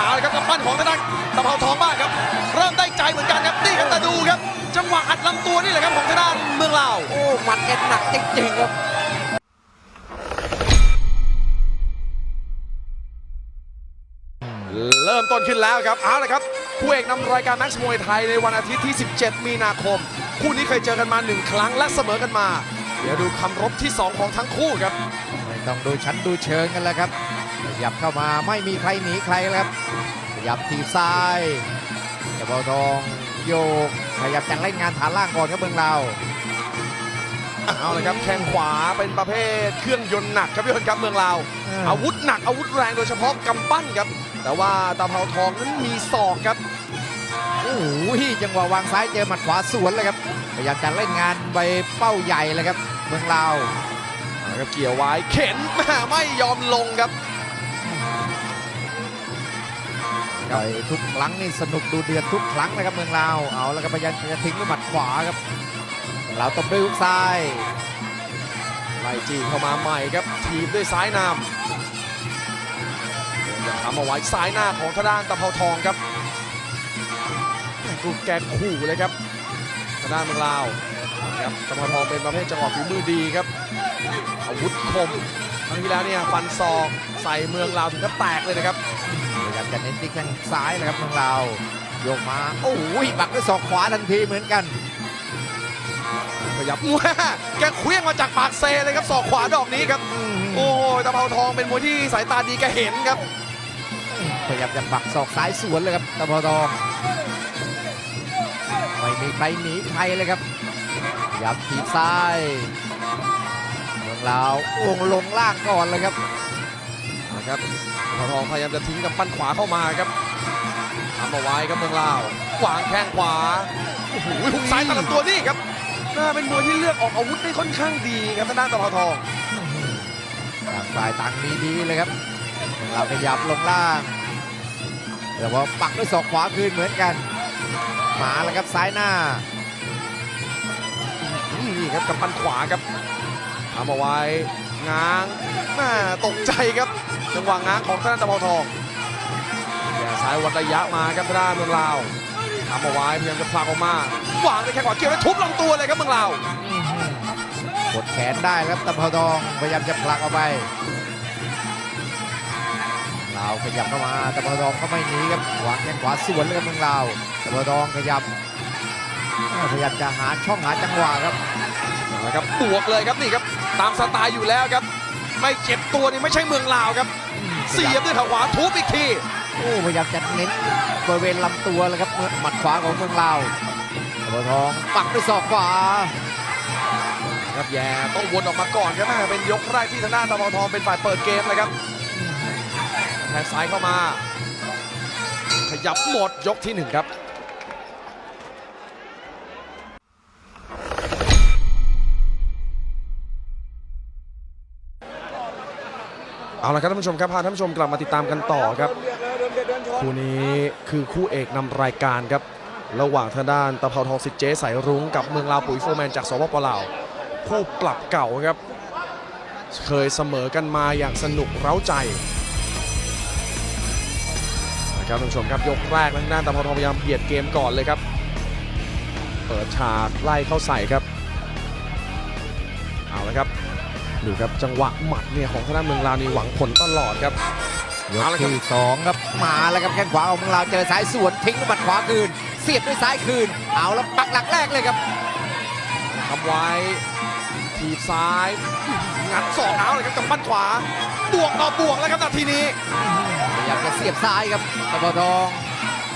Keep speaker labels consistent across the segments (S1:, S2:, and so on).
S1: เอาเลยครับกำปั้นของทางด้านตะเภาทองบ้างครับ เริ่มได้ใจเหมือนกันครับนี่ครับแต่ดูครับ จังหวะอัดลำตัวนี่แหละครับของทางด้านเมืองลาว
S2: โอ้หมัดแกหนักจริงๆครับ
S1: เริ่มต้นขึ้นแล้วครับเอาละครับคู่เอกนำรายการแม็กซ์มวยไทยในวันอาทิตย์ที่ 17 มีนาคม คู่นี้เคยเจอกันมาหนึ่งครั้งและเสมอกันมา เดี๋ยวดูคำรบที่ 2 ของทั้งคู่ครับ
S2: ไม่ต้องดูชั้นดูเชิงกันแล้วครับ ขยับเข้ามาไม่มีใครหนีใครแล้วครับ ขยับทีบซ้ายแต่เบาทองโยก ขยับจะเล่นงานฐานล่างก่อนครับเมืองเรา
S1: เอาละครับแข้งขวาเป็นประเภทเครื่องยนต์หนักครับพี่คนครับเมืองลาว อาวุธหนักอาวุธแรงโดยเฉพาะกำปั้นครับ แต่ว่าตาเภาทองนั้นมีศอกครับ
S2: โอ้โหจังหวะวางซ้ายเจอหมัดขวาสวนเลยครับพยายามจะเล่นงานใบเป้าใหญ่เลยครับ เมืองลาว
S1: เอาละครับเกี่ยวไว้เข็นแม่ไม่ยอมลงครับ
S2: ต่อยทุกครั้งนี่สนุกดูเดือดทุกครั้งนะครับเมืองลาวเอาแล้วก็พยายามจะทิ้งด้วยหมัดขวาครับเมืองลาวตบด้วยฮุกซ้าย
S1: ไล่จีเข้ามาใหม่ครับทีบด้วยซ้ายนำจะทำเอาไว้ซ้ายหน้าของทางด้านตะเภาทองครับแม่กูแกขู่เลยครับทางด้านเมืองลาวครับตะเภาทองเป็นประเภทจังหวะฝีมือดีครับอาวุธคมครั้งที่แล้วเนี่ยฟันศอกใส่เมืองลาวถึงกับแตกเลยนะครับ
S2: จะเน้นที่แข้งซ้ายเลยครับเมืองลาวโยกมา โอ้ยบักด้วยศอกขวาทันทีเหมือนกัน
S1: ขยับแม่แกเคลี้ยงมาจากปากเซเลยครับศอกขวาดอกนี้ครับ โอ้โหตะเภาทองเป็นมวยที่สายตาดีแกเห็นครับ
S2: พยายามจะปักศอกซ้ายสวนเลยครับตะพอทองไม่มีใครหนีใครเลยครับยับทีบซ้ายเมืองลาวโองลงล่างก่อนเลยครับ
S1: นะ ครับตะเภาทองพยายามจะทิ้งกับปั้นขวาเข้ามาครับทำเอาไว้ครับเมืองลาววางแข้งขวาโอ้โหหุกซ้ายตัดลำตัวนี่ครับน่าเป็นมวยที่เลือกออกอาวุธได้ค่อนข้างดีครับทางด้านตะเภาทอง
S2: ต่างฝ่ายต่างมีดีเลยครับเมืองลาวขยับลงล่างแต่ว่าปักด้วยศอกขวาคืนเหมือนกันมาแล้วครับซ้ายหน้า
S1: นี่ครับกับปั้นขวาครับทำ เอาไว้ง้างแม่ตกใจครับ จังหวะง้างของทางด้านตะเภาทองแย่ซ้ายวัดระยะมาครับทางด้านเมืองลาวทำเอาไว้พยายามจะผลักออกมาวางด้วยแข้งขวาเกี่ยวแล้วทุบลำตัวเลยครับเมืองลาว
S2: กดแขนได้ครับตะเภาทองพยายามจะผลักออกไปลาวขยับเข้ามาตะเภาทองก็ไม่หนีครับวางแข้งขวาสวนเลยครับเมืองลาวตะเภาทองขยับอ่าพยายามจะหาช่องหาจังหวะครับ
S1: นะครับบวกเลยครับนี่ครับ ตามสไตล์อยู่แล้วครับ ไม่เจ็บตัวนี่ไม่ใช่เมืองลาวครับ เสียบด้วยขาขวาทุบอีกที
S2: โอ้พยายามจะเน้นบริเวณลำตัวเลยครับหมัดขวาของเมืองลาวตะเภาทองปักด้วยศอกขวา
S1: ครับแย่ต้องวนออกมาก่อนครับแม่เป็นยกแรกที่ทางด้านตะเภาทองเป็นฝ่ายเปิดเกมเลยครับแทงซ้ายเข้ามา ขยับหมดยกที่หนึ่งครับ เอาละครับท่านผู้ชมครับพาท่านผู้ชมกลับมาติดตามกันต่อครับคู่นี้คือคู่เอกนำรายการครับ ระหว่างทางด้านตะเภาทองสิทธิ์เจ๊สายรุ้งกับเมืองลาวปุ๋ยโฟร์แมนจากสปปลาวคู่ปรับเก่าครับ เคยเสมอกันมาอย่างสนุกเร้าใจนะครับท่านผู้ชมครับยกแรกทางด้านตะเภาทองพยายามเบียดเกมก่อนเลยครับ เปิดฉากไล่เข้าใส่ครับเอาละครับ ดูครับจังหวะหมัดเนี่ยของทางด้านเมืองลาวนี่หวังผลตลอดครับ
S2: ยก
S1: เอาละครับ
S2: ที่สองครับมาแล้วครับแข้งขวาของเมืองลาวเจอซ้ายสวนทิ้งด้วยหมัดขวาคืน เสียบด้วยซ้ายคืน เอาแล้วปักหลักแรกเลยครับ
S1: ทำไว้ทีบซ้ายงัดศอกเอาเลยครับกับปั้นขวาบวกต่อบวกแล้วครับนาทีนี้
S2: พยายามจะเสียบซ้ายครับตะเบาทอง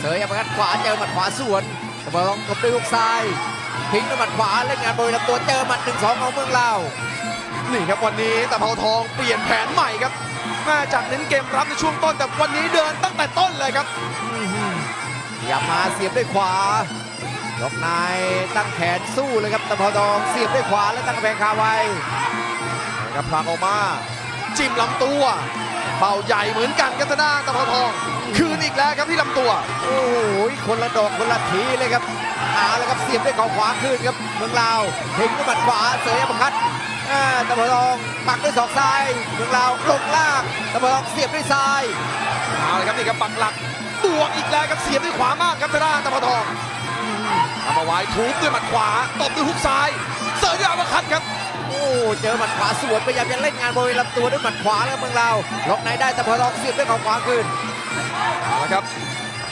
S2: เสยอัปคัดขวาเจอหมัดขวาสวนตะเบาทองตบด้วยฮุกซ้ายทิ้งด้วยหมัดขวาเล่นงานบริเวณลำตัวเจอหมัดหนึ่งสองของเมืองลาว
S1: นี่ครับวันนี้ตะเภาทองเปลี่ยนแผนใหม่ครับมาจากเน้นเกมรับในช่วงต้นแต่วันนี้เดินตั้งแต่ต้นเลยครับ
S2: พยายามมาเสียบด้วยขวาล็อกในตั้งแขนสู้เลยครับตะเบาทองเสียบด้วยขวาแล้วตั้งกระแพงคาไว้
S1: นะครับพลักออกมาจิ้มลำตัวเป่าใหญ่เหมือนกันครับทางด้านตะเภาทอง คืนอีกแล้วครับที่ลำตัว
S2: โอ้โหคนละดอกคนละทีเลยครับเอาแล้วครับเสียบด้วยเข่าขวาคืนครับเมืองลาวทิ้งด้วยหมัดขวาเสยอัปคัดอ่า ตะเบาทองปักด้วยศอกซ้ายเมืองลาวลงล่างตะเบาทองเสียบด้วยซ้าย
S1: เอาเลยครับนี่ครับปักหลักบวกอีกแล้วครับเสียบด้วยขวามากครับทางด้านตะเภาทองทำเอาไว้ทุบด้วยหมัดขวาตบด้วยฮุกซ้ายเสิร์ฟด้วยอัปเปอร์คัตครับ
S2: โอ้เจอหมัดขวาสวนพยายามจะเล่นงานบริเวณลำตัวด้วยหมัดขวาแล้วเมืองเราวล็อกในได้แต่พอทองเสียบด้วยเข่าขวาคืน
S1: เอาละครับ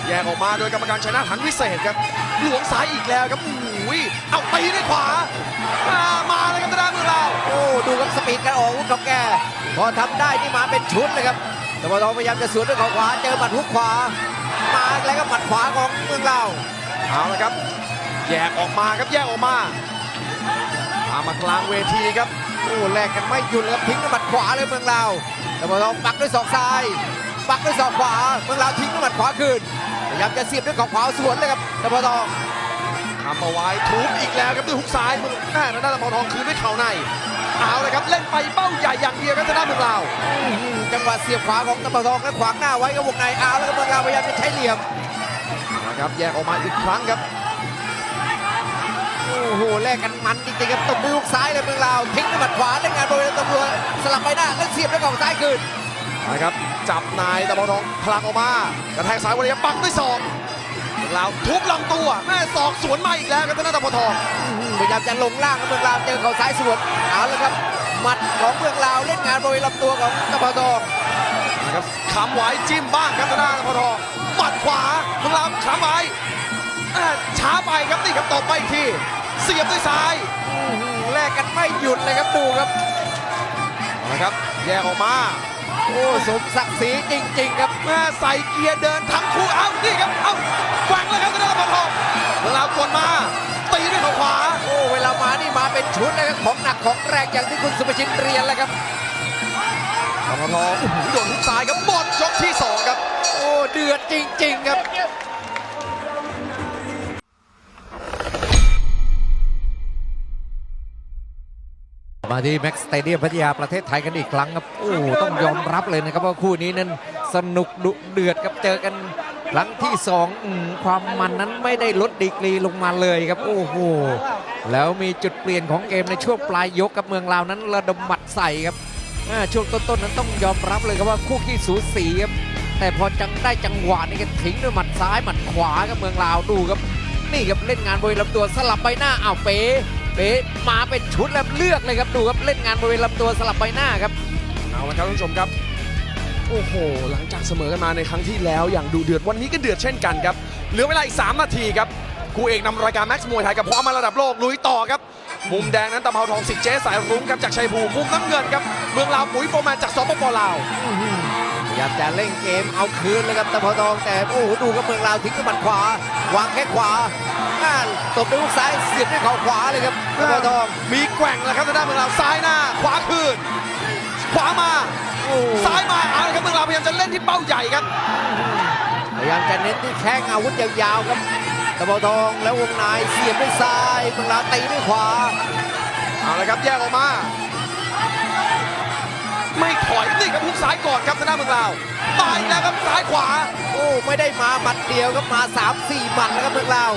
S1: แยกออกมาโดยกรรมการชนะหันวิเศษครับหลวงซ้ายอีกแล้วครับอุ้ยเอาตีด้วยขวามามาเลยครับทางด้านเมืองเราว
S2: โอ้ดูครับสปีดการออกอาวุธของแกพอทำได้นี่มาเป็นชุดเลยครับแต่พอทองพยายามจะสวนด้วยเข่าขวาเจอหมัดฮุกขวา มาแล้วก็หมัดขวาของเมืองเราว
S1: เอาละครับ แยกออกมาครับแยกออกมาพามากลางเวทีครับ
S2: โอ้แลกกันไม่หยุดเลยครับทิ้งด้วยหมัดขวาเลยเมืองเราวแต่พอทองปักด้วยศอกซ้าย ปักด้วยศอกขวา เมืองเราวทิ้งด้วยหมัดขวาคืนพยายามจะเสียบด้วยเข่าขวาสวนเลยครับแต่พอทอง
S1: ทำเอาไว้ทุบอีกแล้วครับด้วยฮุกซ้ายมือแม่ทางด้านตะเภาทองคืนด้วยเข่าใน เอาเลยครับเล่นไปเป้าใหญ่อย่างเดียวครับทางด้าเมืองเราว
S2: จังหวะเสียบขวาของตะเภาทองและขวางหน้าไว้กับวงในเอาแล้วก็เมืองเราวพยายามจะใช้เหลี่ยม
S1: นะครับแยกออกมาอีกครั้งครับ
S2: โอ้โหแลกกันมันจริงๆครับตบด้วยลูกซ้ายเลยเมืองลาวทิ้งด้วยหมัดขวาเล่นงานบริเวณตำรวจสลับไปหน้าแล้วเสียบด้วยกองซ้ายคืน
S1: นะครับจับนายตะเภาทองพลังออกมากระแทกซ้ายวันนี้ปักด้วยศอกแล้วทุบลำตัวแม่ศอกสวนมาอีกแล้วครับทางด้านตะเภาทอง
S2: พยายามจะลงล่างกับเมืองลาวเจอเขาซ้ายสวนเอาแล้วครับหมัดของเมืองลาวเล่นงานบริเวณลำตัวของตะเภาทอง
S1: นะครับขำไว้จิ้มบ้างครับทางด้านตะเภาทองหมัดขวาเมืองลาวขำไว้อ่าช้าไปครับนี่ครับตบไปอีกทีเสียบด้วยซ้าย
S2: อื้อหือแลกกันไม่หยุดเลยครับดูครับ
S1: นะครับแยกออกมา
S2: โอ้สมศักดิ์ศรีจริง ๆ ครับ
S1: แม่ใส่เกียร์เดินทั้งคู่เอ้านี่ครับเอ้าแกว่งเลยครับทางด้านตะเภาทองเมืองลาวกดมา ตีด้วยเขาขวา
S2: โอ้เวลามานี่มาเป็นชุดเลยครับของหนักของแรงอย่างที่คุณสุภชินเรียนแล้วครับ
S1: ตะเภาทองโอ้โหโดนทุกซ้ายครับหมดยกที่สองครับ
S2: โอ้เดือดจริง ๆ ครับมาที่แม็กซ์สเตเดียมพัทยาประเทศไทยกันอีกครั้งครับ โอ้ต้องยอมรับเลยนะครับว่าคู่นี้นั้นสนุกดุเดือดครับเจอกัน ครั้งที่สองความมันนั้นไม่ได้ลดดีกรีลงมาเลยครับ โอ้โหแล้วมีจุดเปลี่ยนของเกมในช่วงปลายยกกับเมืองลาวนั้นระดมหมัดใส่ครับช่วงต้นๆนั้นต้องยอมรับเลยครับว่าคู่ขี้สูสีครับแต่พอจังได้จังหวะนี่ก็ทิ้งด้วยหมัดซ้ายหมัดขวากับเมืองลาวดูครับ นี่ครับเล่นงานบริเวณลำตัวสลับใบหน้าอ้าวเป๋เป๋มาเป็นชุดแล้วเลือกเลยครับดูครับเล่นงานบริเวณลำตัวสลับใบหน้าครับ
S1: เอาละครับท่านผู้ชมครับ โอ้โห หลังจากเสมอกันมาในครั้งที่แล้วอย่างดูเดือดวันนี้ก็เดือดเช่นกันครับ เหลือเวลาอีก 3 นาทีครับคู่เอกนำรายการแม็กซ์มวยไทยกับพร้อมมาระดับโลกลุยต่อครับ มุมแดงนั้นตะเภาทองสิทธิ์เจ๊สายรุ้งครับจากชัยภูมิมุมน้ำเงินครับเมืองลาวปุ๋ยโฟร์แมนจากสปปลาว
S2: พยายามจะเล่นเกมเอาคืนเลยครับตะเภาทองแต่โอ้โหดูครับเมืองลาวทิ้งด้วยหมัดขวาวางแค่ขวาอ่าตบด้วยลูกซ้ายเสียบด้วยเข่าขวาเลยครับตะเภาทอง
S1: มีแกว่งแล้วครับทางด้านเมืองลาวซ้ายหน้าขวาคืนขวามา
S2: โอ้
S1: ซ้ายมาเอาละครับเมืองลาวพยายามจะเล่นที่เป้าใหญ่ครับ
S2: พยายามจะเน้นที่แข้งอาวุธยาวๆครับตะเภาทองแล้ววงในเสียบด้วยซ้ายเมืองลาวตีด้วยขวา
S1: เอาละครับแยกออกมา ไม่ถอยนี่ครับพุกซ้ายก่อนครับทางด้านเมืองลาวมาอีกแล้วครับซ้ายขวา
S2: โอ้ไม่ได้มาหมัดเดียวครับมา3 4หมัดแล้วครับเมืองลาว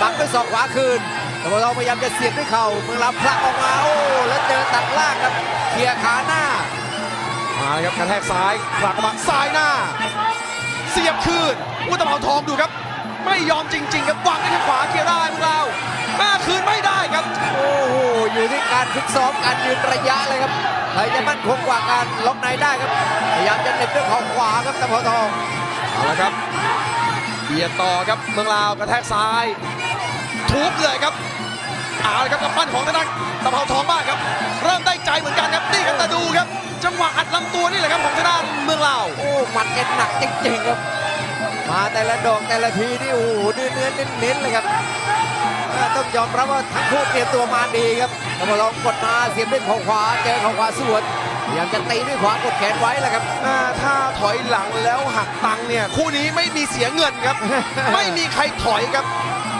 S2: บังด้วยศอกขวาคืนตะเภาทองพยายามจะเสียบด้วยเข่าเมืองลาวผลักออกมาโอ้แล้วเจอตัดล่างครับเคลียร์ขาหน้า
S1: มาเลยครับกระแทกซ้ายผลักออกมาซ้ายหน้า เสียบคืนอุตะเภาทองดูครับ ไม่ยอมจริง ๆ ครับวางได้แค่ขวาเคลียร์ได้พวกเราหน้าคืนไม่ได้ครับ
S2: โอ้โหอยู่ที่การฝึกซ้อมการยืนระยะเลยครับใครจะมั่นคงกว่าการล็อกในได้ครับพยายามจะเหน็บด้วยเข่าขวาครับตะเภาทอง
S1: เอาละครับเบียดต่อครับเมืองลาวกระแทกซ้ายทุบเลยครับเอาละครับกำปั้นของทางด้านตะเภาทองบ้างครับ เริ่มได้ใจเหมือนกันครับนี่ครับแต่ดูครับ จังหวะอัดลำตัวนี่แหละครับของทางด้านเมืองลาว
S2: โอ้หมัดแกหนักจริงๆครับ มาแต่ละดอกแต่ละทีนี่โอ้โหเนื้อเนื้อเน้นๆเลยครับเออต้องยอมรับว่าทั้งคู่เตรียมตัวมาดีครับตะเภาทองกดมาเสียบด้วยเข่าขวาเจอเข่าขวาสวนพยายามจะตีด้วยขวากดแขนไว้แหละครับ
S1: อ่าถ้าถอยหลังแล้วหักตังค์เนี่ย คู่นี้ไม่มีเสียเงินครับ ไม่มีใครถอยครับ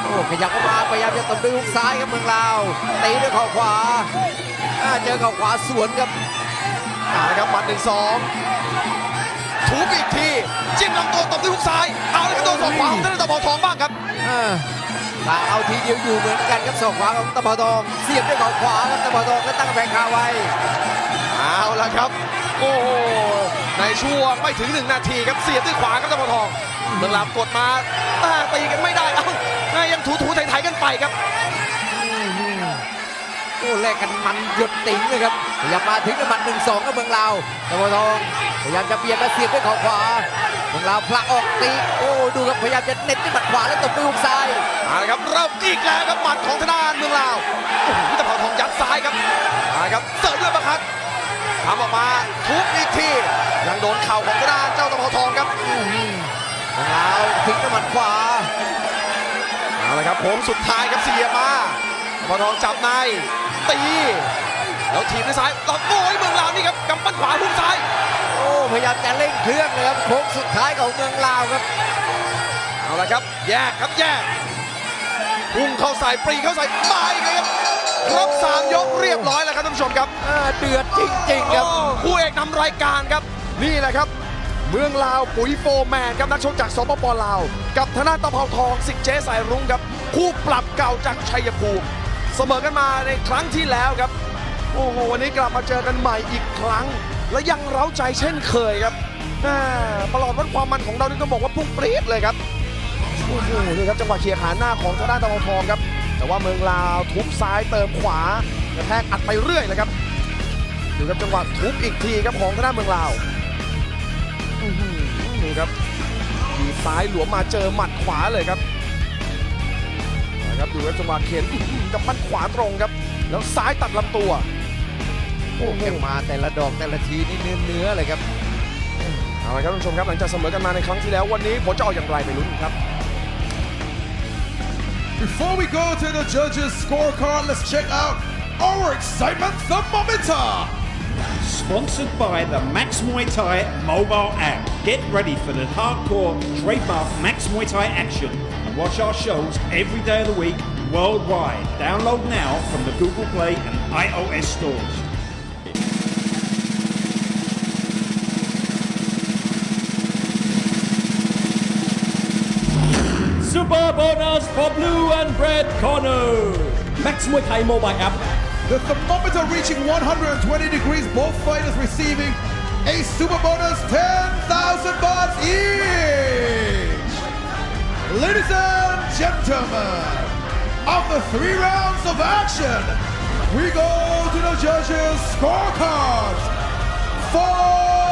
S2: โอ้ขยับเข้ามาพยายามจะตบด้วยฮุกซ้ายครับเมืองลาวตีด้วยเข่าขวา อ่าเจอเข่าขวาสวนครับ
S1: เอาละครับหมัดหนึ่งสองทุบอีกทีจิ้มลำตัวตบด้วยฮุกซ้ายเอาละครับโดนศอกขวาของทางด้านตะเภาทองบ้างครับ
S2: อ่าถ้าเอาทีเดียวอยู่เหมือนกันครับศอกขวาของตะเภาทองเสียบด้วยเข่าขวาครับตะเภาทองแล้วตั้งกำแพงคาไว้
S1: เอาละครับ โอ้โหในช่วงไม่ถึงหนึ่งนาทีครับเสียบด้วยขวาครับตะเภาทอง
S2: โมื
S1: องลาวกดมาอ่าตีกันไม่ได้เอ้าอ่ายังถูถูๆไถๆกันไปครับ
S2: โอ้ แลกกันมันหยดติ๋งเลยครับพยายามมาถึงน้ำมันหนึ่งสองกับเมืองลาวตะวันทองพยายามจะเบียดมาเสียบด้วยเข่าขวาเมืองลาวพละออกตีโอ้ดูครับพยายามจะเน็ตด้วยหมัดขวาแล้วตบด้วยฮุกซ้าย
S1: เอาละครับเริ่มอีกแล้วครับหมัดของทางด้านเมืองลาวโอ้โหตะเภาทองยัดซ้ายครับเอาละครับเสิร์ฟด้วยประคัตทำออกมาทุบอีกทียังโดนเข่าของทางด้านเจ้าตะเภาทองครับ
S2: เมืองลาวทิ้งด้วยหมัดขวา
S1: เอาละครับโค้งสุดท้ายครับเสียบมาตะเภาทองจับใน ตี แล้วทีบด้วยซ้ายแล้วโอ้ยเมืองลาวนี่ครับกำปั้นขวาหุ้มซ้าย
S2: โอ้พยายามจะเร่งเครื่องเลยครับโค้งสุดท้ายของเมืองลาวครับ
S1: เอาละครับ แยกครับแยกพุ่งเข้าใส่ปรีเข้าใส่มาอีกเลยครับครบสามยกเรียบร้อยแล้วครับท่านผู้ชมครับ
S2: อ่าเดือดจริงๆครับ
S1: โอ้คู่เอกนำรายการครับ นี่แหละครับ เมืองลาวปุ๋ยโฟร์แมนครับนักชกจากสปปลาว กับธนาตะเภาทองสิกเจสายรุ้งครับคู่ปรับเก่าจากชัยภูมิ เสมอกันมาในครั้งที่แล้วครับ โอ้โหวันนี้กลับมาเจอกันใหม่อีกครั้ง และยังเร้าใจเช่นเคยครับตลอดวันความมันของเรานี่ต้องบอกว่าพุ่งปรี๊ดเลยครับโอ้โหนี่ครับจังหวะเคลียร์ขาหน้าของทางด้านตะวันทองครับ แต่ว่าเมืองลาวทุบซ้ายเติมขวากระแทกอัดไปเรื่อยเลยครับดูครับจังหวะทุบอีกทีครับของทางด้านเมืองลาวดูครับทีซ้ายหลวมมาเจอหมัดขวาเลยครับ ครับดูครับจังหวะเข็นอื้อหือกับปั้นขวาตรงครับ แล้วซ้ายตัดลำตัว
S2: โอ้แกมาแต่ละดอกแต่ละทีนี่เนื้อเนื้อๆเลยครับ
S1: เอาละครับท่านผู้ชมครับหลังจากเสมอกันมาในครั้งที่แล้ววันนี้ผลจะออกอย่างไรไปลุ้นกันครับ
S3: Before we go to the judges' scorecard, let's check out our excitement thermometer.
S4: Sponsored by the Max Muay Thai mobile app. Get ready for the hardcore trademark Max Muay Thai action and watch our shows every day of the week worldwide. Download now from the Google Play and iOS stores.
S5: Super bonus for blue and red corner. Max Muay Thai mobile app.
S3: The thermometer reaching 120 degrees, both fighters receiving a super bonus 10,000 bahts each. Ladies and gentlemen, after three rounds of action, we go to the judges' scorecards. For